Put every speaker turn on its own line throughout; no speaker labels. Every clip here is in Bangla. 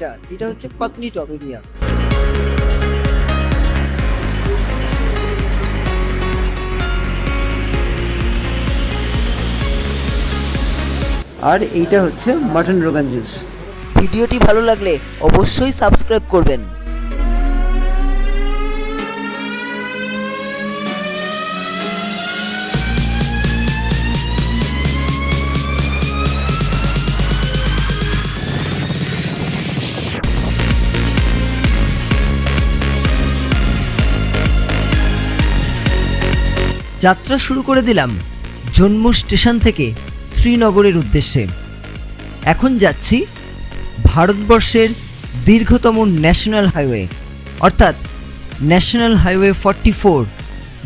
এটা এটা হচ্ছে পাতনি টপ এরিয়া আর এইটা হচ্ছে মাটন রোগান জুস।
ভিডিওটি ভালো লাগলে অবশ্যই সাবস্ক্রাইব করবেন। যাত্রা শুরু করে দিলাম জম্মু স্টেশন থেকে শ্রীনগরের উদ্দেশ্যে। এখন যাচ্ছি ভারতবর্ষের দীর্ঘতম ন্যাশনাল হাইওয়ে, অর্থাৎ ন্যাশনাল হাইওয়ে ফর্টি ফোর,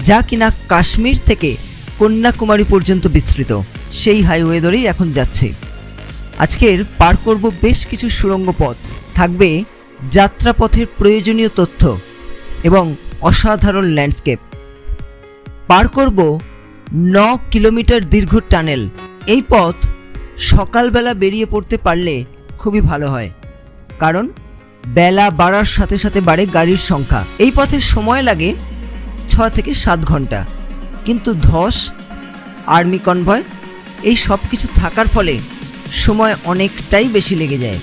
যা কিনা কাশ্মীর থেকে কন্যাকুমারী পর্যন্ত বিস্তৃত। সেই হাইওয়ে ধরেই এখন যাচ্ছে। আজকের পার করব বেশ কিছু সুড়ঙ্গ পথ। থাকবে যাত্রাপথের প্রয়োজনীয় তথ্য এবং অসাধারণ ল্যান্ডস্কেপ। পার করব ন কিলোমিটার দীর্ঘ টানেল। এই পথ সকালবেলা বেরিয়ে পড়তে পারলে খুবই ভালো হয়। কারণ বেলা বাড়ার সাথে সাথে বাড়ে গাড়ির সংখ্যা। এই পথে সময় লাগে ছ থেকে সাত ঘণ্টা। কিন্তু ধস, আর্মি কনভয়, এই সব কিছু থাকার ফলে সময় অনেকটাই বেশি লেগে যায়।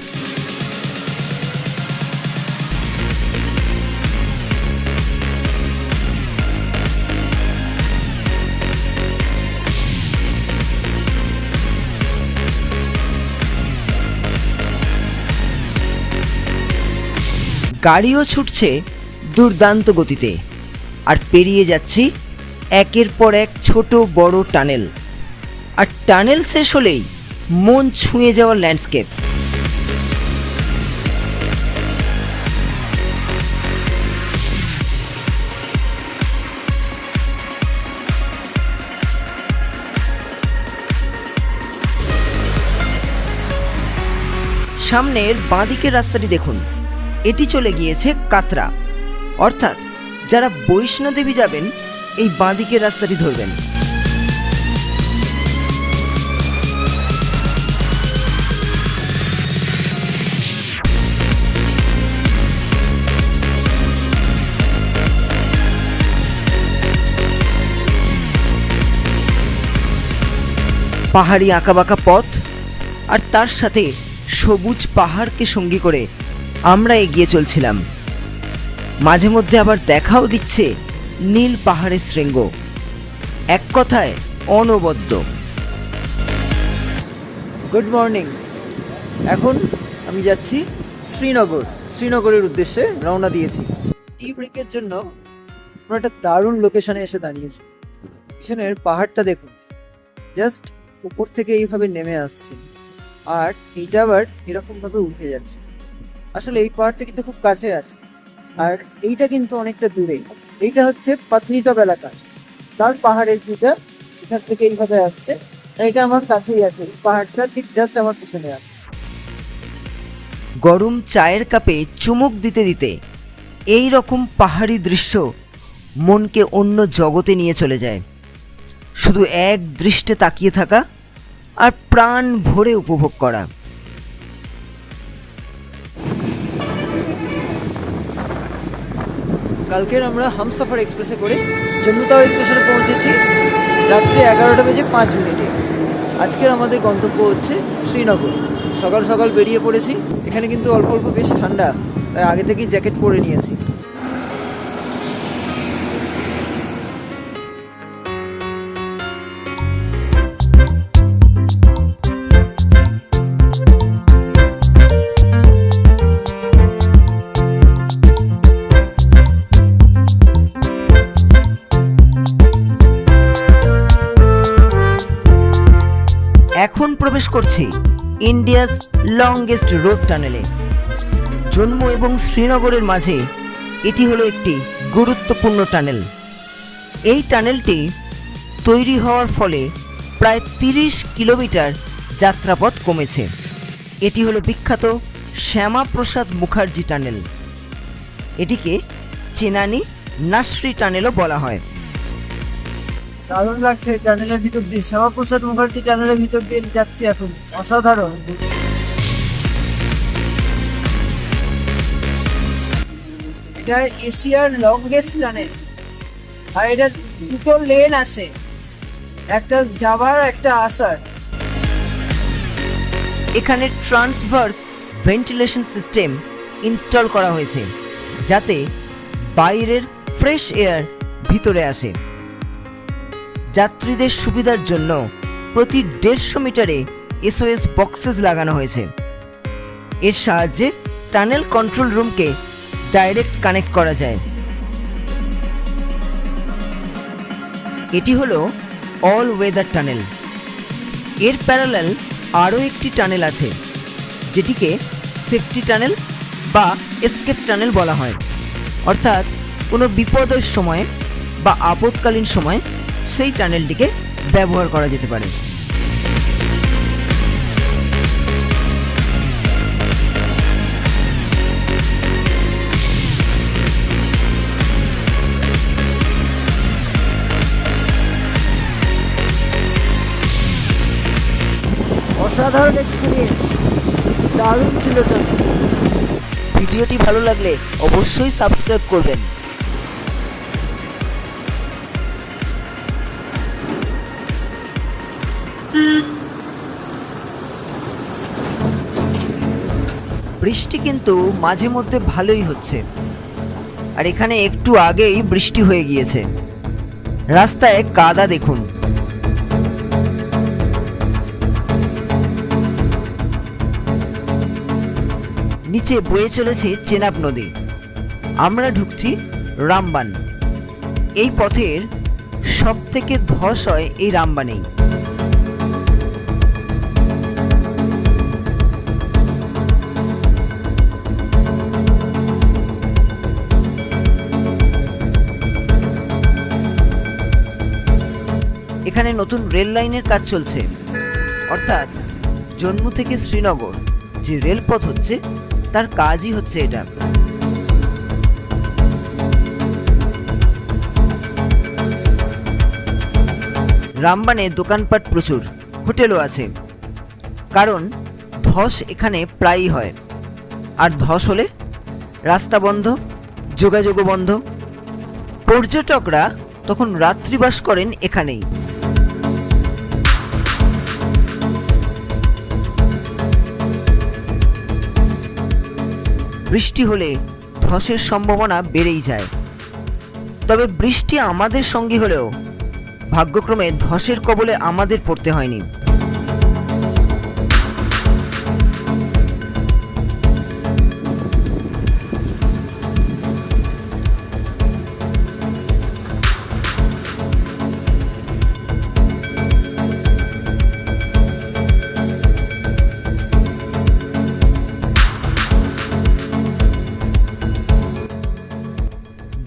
গাড়িও ছুটছে দুর্দান্ত গতিতে। আর পেরিয়ে যাচ্ছি একের পর এক ছোট বড় টানেল। আর টানেল শেষ হলেই মন ছুঁয়ে যাওয়া ল্যান্ডস্কেপ। সামনের বাঁদিকের রাস্তাটি দেখুন। এটি চলে গিয়েছে কাতরা। অর্থাৎ, যারা বৈষ্ণোদেবী যাবেন, এই বাঁদিকের রাস্তাটি ধরবেন। পাহাড়ি আঁকাবাঁকা পথ, আর তার সাথে সবুজ পাহাড়কে সঙ্গী করে আমরা এগিয়ে চলছিলাম। মাঝে মধ্যে আবার দেখাও দিচ্ছে নীল পাহাড়ের শৃঙ্গ। এক কথায় অনবদ্য।
গুড মর্নিং এখন আমি যাচ্ছি শ্রীনগর। শ্রীনগরের উদ্দেশ্যে রওনা দিয়েছি। টি ব্রেকের জন্য আমরা একটা দারুণ লোকেশনে এসে দাঁড়িয়েছি। পিছনের পাহাড়টা দেখুন। জাস্ট উপর থেকে এইভাবে নেমে আসছে। আর এইটা আবার এরকমভাবে উঠে যাচ্ছে। আসলে এই পাহাড়টা কিন্তু খুব কাছে আছে। আর এইটা কিন্তু অনেকটা দূরে। এইটা হচ্ছে পাতনিটপ এলাকা। তার পাহাড়ের ভিটা এখান থেকে এইভাবে আসছে। এটা আমার কাছেই আছে। পাহাড়টা ঠিক জাস্ট আমার পিছনে আছে।
গরম চায়ের কাপে চুমুক দিতে দিতে এই রকম পাহাড়ি দৃশ্য মনকে অন্য জগতে নিয়ে চলে যায়। শুধু এক দৃষ্টে তাকিয়ে থাকা আর প্রাণ ভরে উপভোগ করা।
কালকের আমরা হামসাফার এক্সপ্রেসে করে জম্মুতাও স্টেশনে পৌঁছেছি রাত্রি এগারোটা বেজে পাঁচ মিনিটে। আজকের আমাদের গন্তব্য হচ্ছে শ্রীনগর। সকাল সকাল বেরিয়ে পড়েছি। এখানে কিন্তু অল্প অল্প বেশ ঠান্ডা। তাই আগে থেকেই জ্যাকেট পরে নিয়েছি।
করছি ইন্ডিয়াস লংগেস্ট রোড টানেলে। জম্মু এবং শ্রীনগরের মাঝে এটি হলো একটি গুরুত্বপূর্ণ টানেল। এই টানেলটি তৈরি হওয়ার ফলে প্রায় তিরিশ কিলোমিটার যাত্রাপথ কমেছে। এটি হলো বিখ্যাত শ্যামাপ্রসাদ মুখার্জি টানেল। এটিকে চেনানি নাসরি টানেলও বলা হয়।
দারুণ লাগছে টানেলের ভিতর দিয়ে। শ্যামাপ্রসাদ মুখার্জি টানেলের ভিতর দিয়ে যাচ্ছি এখন। অসাধারণ। এটা এশিয়ার লংগেস্ট টানেল আর এটা দুটো লেন আছে। একটা যাবার একটা আসার।
এখানে ট্রান্সভার্স ভেন্টিলেশন সিস্টেম ইনস্টল করা হয়েছে, যাতে বাইরের ফ্রেশ এয়ার ভিতরে আসে। যাত্রীদের সুবিধার জন্য প্রতি দেড়শো মিটারে এসওএস বক্সেস লাগানো হয়েছে। এর সাহায্যে টানেল কন্ট্রোল রুমকে ডাইরেক্ট কানেক্ট করা যায়। এটি হলো অল ওয়েদার টানেল এর প্যারালাল আরও একটি টানেল আছে, যেটিকে সেফটি টানেল বা এসকেপ টানেল বলা হয়। অর্থাৎ কোনো বিপদের সময় বা আপৎকালীন সময় সেই টানেলটিকে ব্যবহার করা যেতে পারে।
অসাধারণ এক্সপিরিয়েন্স দারুণ ছিল
ভিডিওটি ভালো লাগলে অবশ্যই সাবস্ক্রাইব করবেন। বৃষ্টি কিন্তু মাঝে মধ্যে ভালোই হচ্ছে। আর এখানে একটু আগেই বৃষ্টি হয়ে গিয়েছে। রাস্তায় কাদা দেখুন। নিচে বয়ে চলেছে চেনাব নদী। আমরা ঢুকছি রামবান। এই পথের সব থেকে ধস হয় এই রামবানেই। এখানে নতুন রেল লাইনের কাজ চলছে। অর্থাৎ জম্মু থেকে শ্রীনগর যে রেলপথ হচ্ছে, তার কাজই হচ্ছে এটা। রামবানে দোকানপাট প্রচুর, হোটেলও আছে। কারণ ধস এখানে প্রায়ই হয়। আর ধস হলে রাস্তা বন্ধ, যোগাযোগও বন্ধ। পর্যটকরা তখন রাত্রিবাস করেন এখানেই। বৃষ্টি হলে ধসের সম্ভাবনা বেড়েই যায়। তবে বৃষ্টি আমাদের সঙ্গী হলেও ভাগ্যক্রমে ধসের কবলে আমাদের পড়তে হয়নি।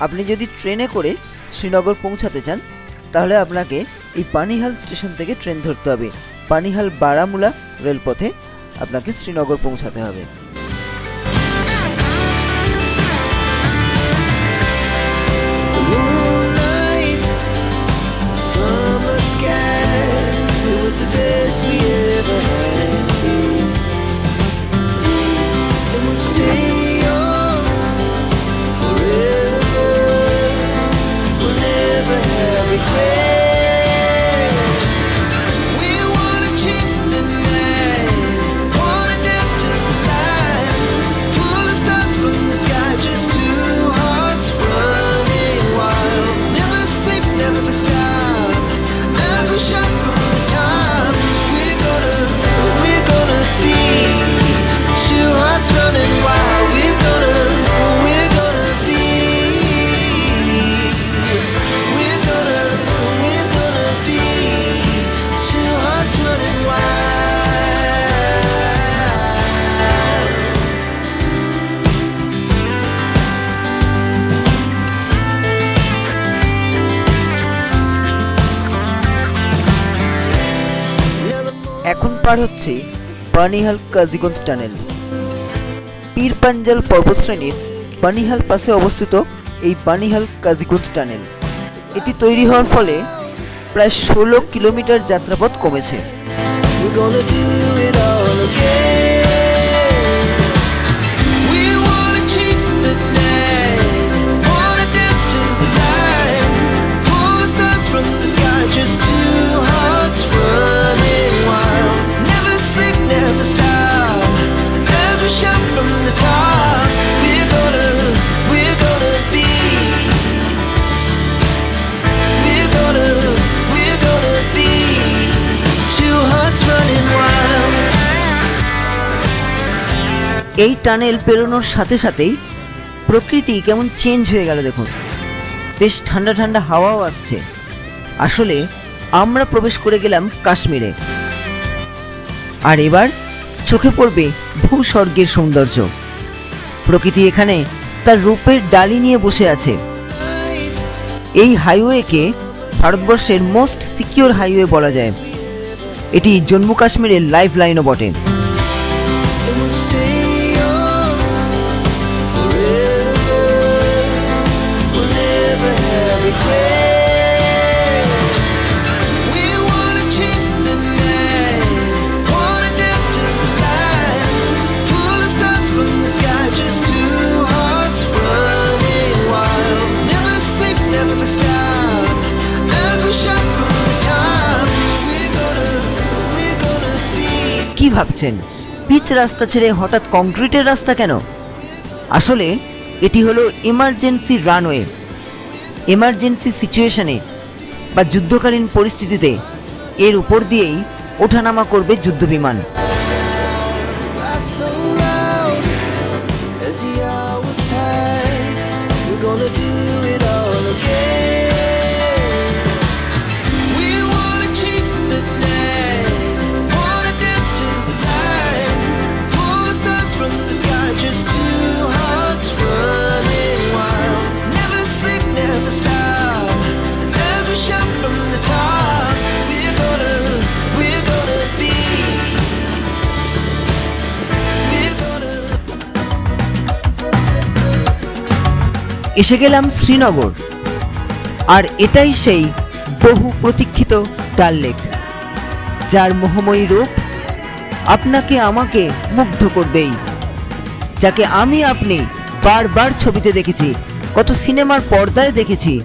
আপনি যদি ট্রেনে করে শ্রীনগর পৌঁছাতে চান তাহলে আপনাকে এই পানিহাল স্টেশন থেকে ট্রেন ধরতে হবে। পানিহাল বারামুলা রেলপথে আপনাকে শ্রীনগর পৌঁছাতে হবে।
Moonlight, summer
পার হচ্ছে পানিহাল কাজীগঞ্জ টানেল। পীর পাঞ্জাল পর্বতশ্রেণীর বানিহাল পাশে অবস্থিত এই পানিহাল কাজীগঞ্জ টানেল। এটি তৈরি হওয়ার ফলে প্রায় ষোলো কিলোমিটার যাত্রাপথ কমেছে। এই টানেল পেরোনোর সাথে সাথেই প্রকৃতি কেমন চেঞ্জ হয়ে গেল দেখুন। বেশ ঠান্ডা ঠান্ডা হাওয়াও আসছে। আসলে আমরা প্রবেশ করে গেলাম কাশ্মীরে। আর এবার চোখে পড়বে ভূস্বর্গের সৌন্দর্য। প্রকৃতি এখানে তার রূপের ডালি নিয়ে বসে আছে। এই হাইওয়েকে ভারতবর্ষের মোস্ট সিকিউর হাইওয়ে বলা যায়। এটি জম্মু কাশ্মীরের লাইফ লাইনও বটে। কি ভাবছেন পিচ রাস্তা ছেড়ে হঠাৎ কংক্রিটের রাস্তা কেন? আসলে, এটি হলো এমার্জেন্সি রানওয়ে এমার্জেন্সি সিচুয়েশনে বা যুদ্ধকালীন পরিস্থিতিতে। এর উপর দিয়েই ওঠানামা করবে যুদ্ধবিমান। এসে গেলাম শ্রীনগর। আর এটাই সেই বহু প্রতীক্ষিত ডাল লেক। যার মোহময়ী রূপ আপনাকে আমাকে মুগ্ধ করবেই। যাকে আমি আপনি বারবার ছবিতে দেখেছি, কত সিনেমার পর্দায় দেখেছি,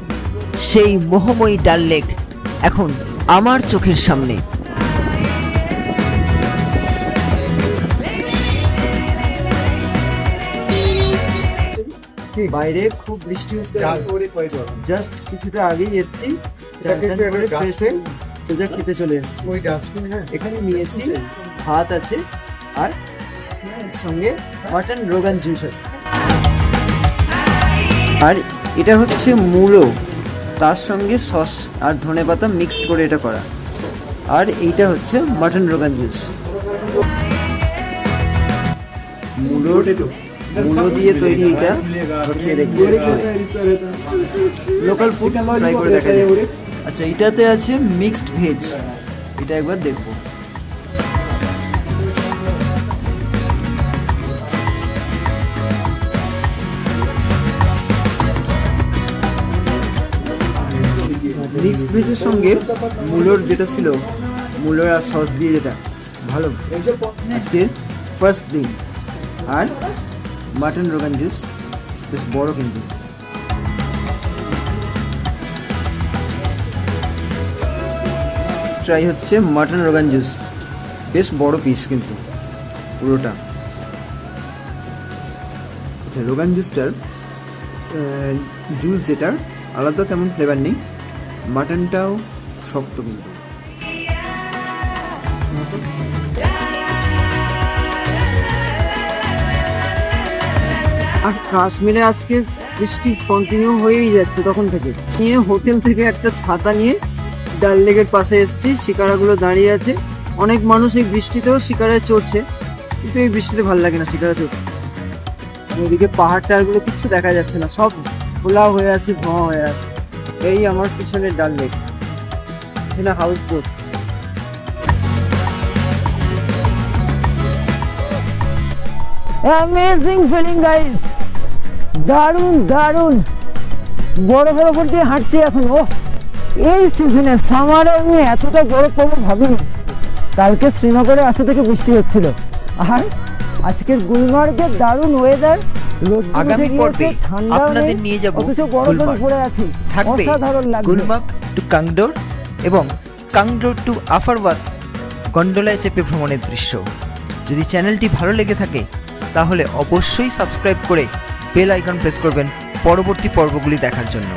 সেই মোহময়ী ডাল লেক এখন আমার চোখের সামনে।
বাইরে খুব বৃষ্টি হচ্ছে। জাস্ট কিছুটা আগেই এসছি। হয়ে সোজা খেতে চলে এসছি। এখানে নিয়েছি ভাত আছে আর সঙ্গে মাটন রোগান জুস আছে। আর এটা হচ্ছে মূলো। তার সঙ্গে সস আর ধনেপাতা মিক্সড করে এটা করা। আর এইটা হচ্ছে মাটন রোগান জুস মূলোর মূলো দিয়ে তৈরি এটা। খেয়ে লোকাল ফুড ট্রাই করে দেখা যাবে আচ্ছা এটাতে আছে মিক্সড ভেজ এটা একবার দেখব। মিক্সড ভেজের সঙ্গে মূলোর যেটা ছিল মূলোর আর সস দিয়ে যেটা ভালো। আজকে ফার্স্ট দিন। আর মাটন রোগান জুস, বেশ বড় কিন্তু। ট্রাই হচ্ছে মাটন রোগান জুস, বেশ বড় পিস কিন্তু, পুরোটা। আচ্ছা রোগান জুসটার জুস যেটা আলাদা তেমন ফ্লেভার নেই, মাটনটাও শক্ত কিন্তু। আর কাশ্মীরে আজকে বৃষ্টি কন্টিনিউ হয়েই যাচ্ছে তখন থেকে। নিয়ে হোটেল থেকে একটা ছাতা নিয়ে ডাল লেকের পাশে এসেছি, শিকারাগুলো দাঁড়িয়ে আছে। অনেক মানুষ এই বৃষ্টিতেও শিকারে চড়ছে, কিন্তু এই বৃষ্টিতে ভালো লাগে না শিকারে চড়তে। এদিকে পাহাড় টাহাড়গুলো কিচ্ছু দেখা যাচ্ছে না, সব খোলা হয়ে আছে, ধোঁয়া হয়ে আছে। এই আমার পিছনে ডাল লেক, এখানে houseboat amazing feeling guys দারুণ দারুণ। বরফের ওপর দিয়ে হাঁটছি এখন ও এই সিজনে সামারে আমি এতটা বরফ পড়ব ভাবিনি। কালকে শ্রীনগরে আসা থেকে বৃষ্টি হচ্ছিল। আর আজকের গুলমার্গের দারুণ ওয়েদার
আগামী পর্বে আপনাদের নিয়ে যাব
অথচ বরফের
গুলমার্গ।
উপরে আছি।
থাকবে গুলমার্গ টু কাংডোর এবং কাংডোর টু আফারওয়াত গন্ডোলায় চেপে ভ্রমণের দৃশ্য। যদি চ্যানেলটি ভালো লেগে থাকে তাহলে অবশ্যই সাবস্ক্রাইব করে বেল আইকন প্রেস করবেন পরবর্তী পর্বগুলি দেখার জন্য।